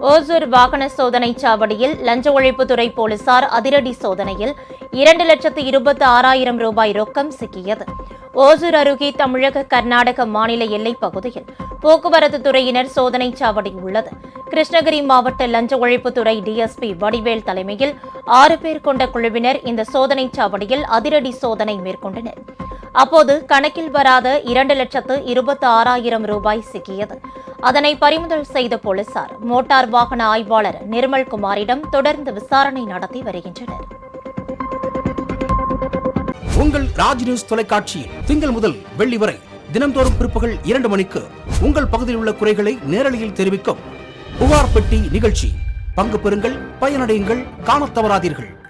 ஓசூர் வாகன சோதனை சாவடியில் லஞ்ச ஒழிப்புத்துறை போலீசார் அதிரடி சோதனையில் இரண்டு லட்சத்து இருபத்தி ஆறாயிரம் ரூபாய் ரொக்கம் சிக்கியது. ஓசூர் அருகே தமிழக கர்நாடக மாநில எல்லைப் பகுதியில் போக்குவரத்து துறையினர் சோதனை சாவடி உள்ளது. கிருஷ்ணகிரி மாவட்ட லஞ்ச ஒழிப்புத்துறை டிஎஸ்பி வடிவேல் தலைமையில் ஆறு பேர் கொண்ட குழுவினர் இந்த சோதனை சாவடியில் அதிரடி சோதனை மேற்கொண்டனர். அப்போது கணக்கில் வராத இரண்டு லட்சத்து இருபத்தி ஆறாயிரம் ரூபாய் சிக்கியது. அதனை பறிமுதல் செய்த போலீசார் மோட்டார் வாகன ஆய்வாளர் நிர்மல் குமாரிடம் தொடர்ந்து விசாரணை நடத்தி வருகின்றனர். உங்கள் ராஜ் நியூஸ் தொலைக்காட்சியில் திங்கள் முதல் வெள்ளி வரை தினம்தோறும் பிற்பகல் இரண்டு மணிக்கு உங்கள் பகுதியில் உள்ள குறைகளை நேரலையில் தெரிவிக்கும் புகார் பெட்டி நிகழ்ச்சி. பங்கு பெறுங்கள் பயனடையுங்கள் காணத் தவறாதீர்கள்.